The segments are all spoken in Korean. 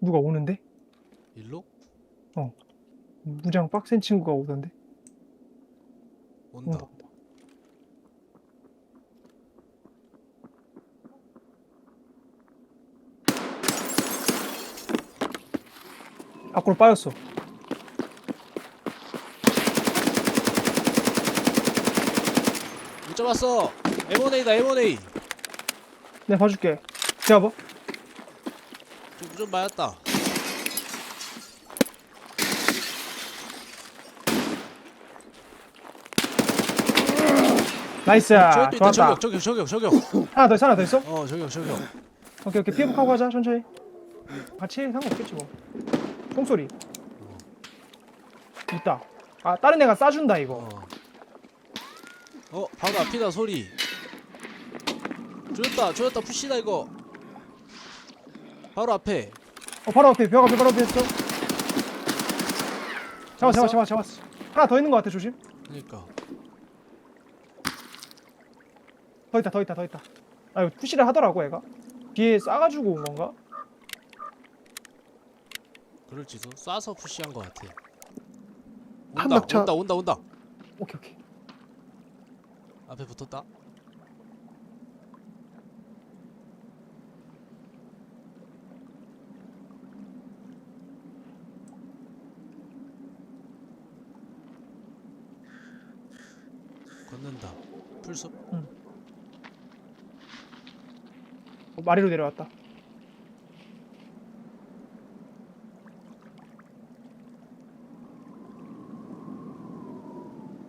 누가 오는데? 일로? 무장 빡센 친구가 오던데? 온다. 온다. 온다. 밖으로 빠졌어. 못 잡았어. M1A다 M1A. 내가 봐줄게. 기다려봐. 좀, 좀 맞았다. 나이스. 저격도 있다. 좋았다. 저격 저격 저격 저격. 하나 더 있어, 하나 더 있어? 어 저격 저격. 오케이, 오케이. 피해 복하고 하자, 천천히. 같이 상관없겠지 뭐. 총소리. 있다. 아, 다른 애가 싸준다, 이거. 어. 어 바로 앞이다 소리. 조였다 조였다 푸시다 이거. 바로 앞에. 어, 바로 앞에, 벽 앞에, 바로 앞에 있어. 잡아, 잡았어? 잡아, 잡았어. 하나 더 있는 것 같아, 조심. 그러니까. 더 있다, 더 있다, 더 있다. 아, 이거 푸시를 하더라고, 애가. 뒤에 싸가지고 온 건가? 그럴지도 쏴서 푸시한 것 같아. 한 온다 박차. 온다 온다 온다. 오케이, 오케이. 앞에 붙었다. 걷는다. 풀숲. 어, 마리로 내려왔다.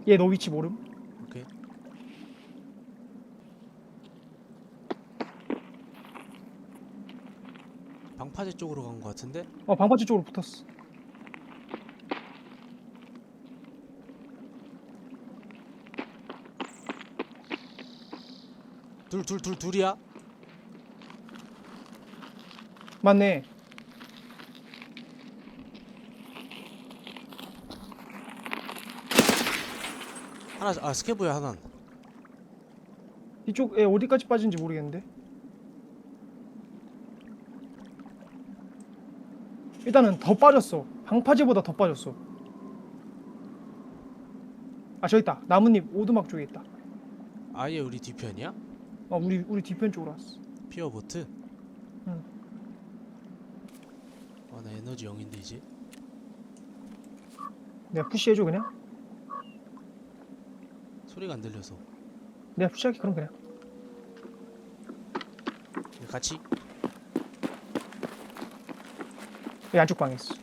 얘 너 위치 모름? 오케이. 방파제 쪽으로 간 것 같은데? 어, 방파제 쪽으로 붙었어. 둘 둘 둘 둘이야? 맞네. 하나 아 스케브야 하나. 이쪽 애 어디까지 빠진지 모르겠는데. 일단은 더 빠졌어. 방파제보다 더 빠졌어. 아, 저기 있다. 나뭇잎 오두막 쪽에 있다. 아예 우리 뒤편이야? 어, 우리 우리 뒤편 쪽으로 왔어. 피어 보트? 응. 아 나 에너지 0인데 이제. 내가 푸시해줘 그냥. 소리가 안 들려서. 내가 푸시할게 그럼 그냥. 같이 여기 안쪽 방에 있어.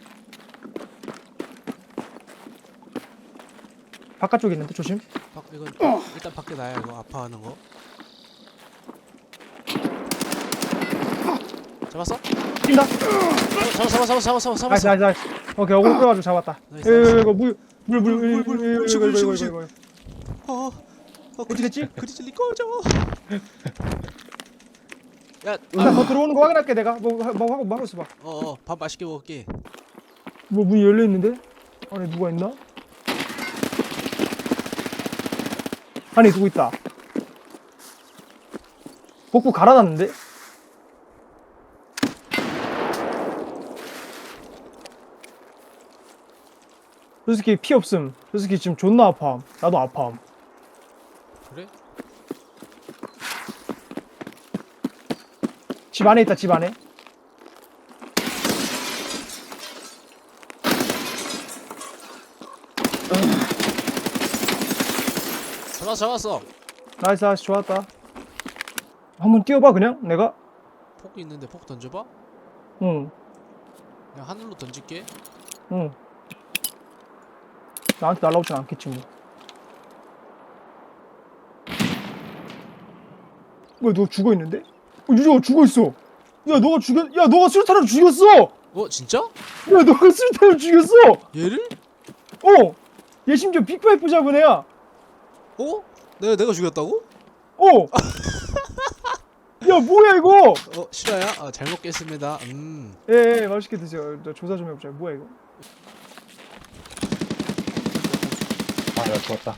바깥쪽에 있는데 조심. 밖 이건 일단 밖에 나야 이거 아파하는 거. 잡았어? 뛴다. 잡았어 잡았어 잡았어 잡았어 나이스 잡았어. 나이스 나이스. 오케이 어그로 끌어가지고 잡았다. 나이스, 이거 나이스. 이거 물물물물물 물 물, 물, 이거 이거 물실, 이거 물실, 이거 이거. 어. 어 어떻게 됐지? 그리즐리 꺼져. 야, 일단 더 들어오는 거 확인할게 내가. 뭐, 하- 뭐 하고 뭐 하고 있어봐. 어, 어, 밥 맛있게 먹을게. 뭐 문이 열려 있는데? 안에 누가 있나? 안에 누구 있다. 복부 갈아놨는데? 저 새끼 피 없음. 저 새끼 지금 존나 아파함. 나도 아파함. 그래? 집 안에 있다, 집 안에. 잡았어, 잡았어. 나이스, 나이스, 좋았다. 한번 뛰어봐, 그냥, 내가. 폭 있는데 폭 던져봐. 응, 그냥 하늘로 던질게. 응. 나한테 날라오진 않겠지, 뭐. 왜, 너 죽어 있는데? 어, 유저가 죽어 있어. 야, 너가 죽였, 야, 너가 수류탄으로 죽였어! 어, 진짜? 야, 너가 수류탄으로 죽였어! 얘를? 어! 얘 심지어 빅파이프 잡은 애야! 어? 내가 내가 죽였다고? 어! 야, 뭐야, 이거! 어, 실화야? 아, 잘 먹겠습니다. 음. 예, 예, 맛있게 드세요. 저 조사 좀 해보자. 뭐야, 이거? 아, 야, 좋았다.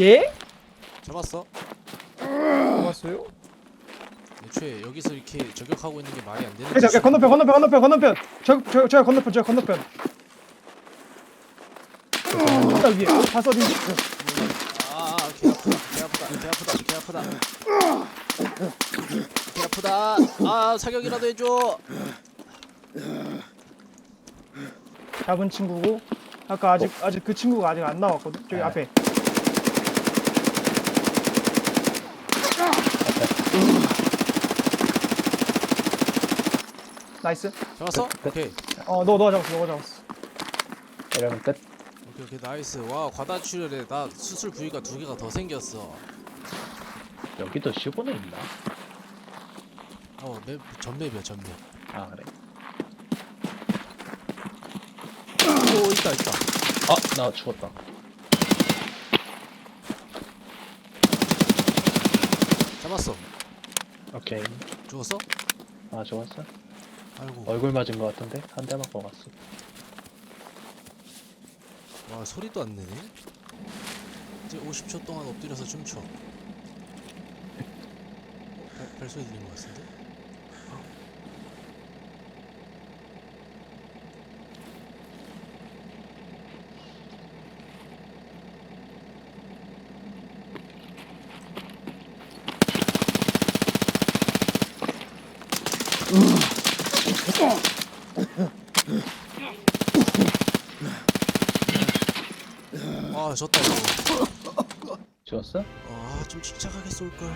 예? 잡았어 잡았어요? 애초에 여기서 이렇게 저격하고 있는 게 말이 안 되는 짓이야. 건너편 건너편 건너편 건너편 저, 저, 저 건너편 저 건너편 딱 위에 다 써진 아, 아, 개 아프다, 개 아프다, 개 아프다, 개 아프다. 개 아프다. 아, 사격이라도 해줘. 잡은 친구고 아까 아직 아직 그 친구가 아직 안 나왔거든 저기 네. 앞에 나이스 잡았어? 끝. 오케이, 어너 너가 잡았어 너가 잡았어 이러면 끝. 오케이, 오케이, 나이스. 와, 과다 출혈에 나 수술 부위가 두 개가 더 생겼어. 여기도 15는 있나? 어, 맵 전맵이야, 전맵. 아 그래. 오, 있다, 있다. 아 나 죽었다. 잡았어. 오케이. 죽었어? 아 죽었어? 아이고. 얼굴 맞은 것 같은데 한 대 맞고 갔어. 와, 소리도 안 내네. 이제 50초 동안 엎드려서 춤춰. 발, 발소리 들린 것 같은데? 아, 졌다, 이거. 죽었어? 아, 좀 침착하게 쏠걸.